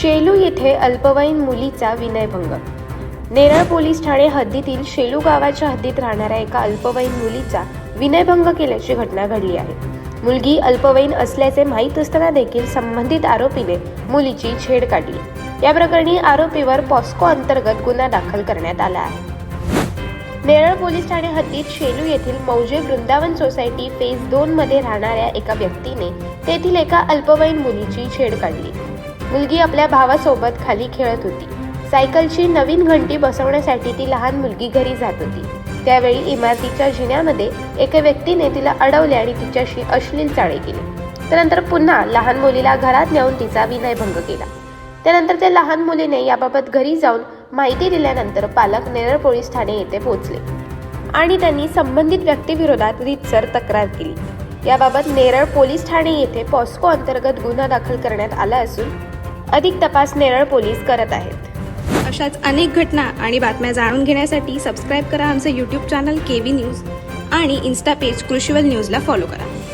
शेलू येथे अल्पवयीन मुलीचा विनयभंग. नेरळ पोलीस ठाणे हद्दीतील शेलू गावाच्या हद्दीत राहणाऱ्या एका अल्पवयीन मुलीचा विनयभंग केल्याची घटना घडली आहे. मुलगी अल्पवयीन असल्याचे माहीत असताना देखील संबंधित आरोपीने मुलीची छेड काढली. या प्रकरणी आरोपीवर पॉस्को अंतर्गत गुन्हा दाखल करण्यात आला आहे. नेरळ पोलीस ठाणे हद्दीत शेलू येथील मौजे वृंदावन सोसायटी फेज दोन मध्ये राहणाऱ्या एका व्यक्तीने तेथील एका अल्पवयीन मुलीची छेड काढली. मुलगी आपल्या भावासोबत खाली खेळत होती. सायकलची नवीन घंटी बसवण्यासाठी ती लहान मुलगी घरी जात होती. त्यावेळी इमारतीच्या जिन्यामध्ये एका व्यक्तीने तिला अडवले आणि तिच्याशी अश्लील चाळे केले. त्यानंतर पुन्हा लहान मुलीला घरात नेऊन तिचा विनयभंग केला. त्यानंतर त्या लहान मुलीने याबाबत घरी जाऊन माहिती दिल्यानंतर पालक नेरळ पोलीस ठाणे येथे पोहोचले आणि त्यांनी संबंधित व्यक्तीविरोधात रीतसर तक्रार केली. याबाबत नेरळ पोलीस ठाणे येथे पॉस्को अंतर्गत गुन्हा दाखल करण्यात आला असून अधिक तपास नेरळ पोलीस करत आहेत. अशाच अनेक घटना आणि बातम्या जाणून घेण्यासाठी सबस्क्राईब करा आमचं YouTube channel K V news आणि इन्स्टा पेज कृषीवल न्यूजला फॉलो करा.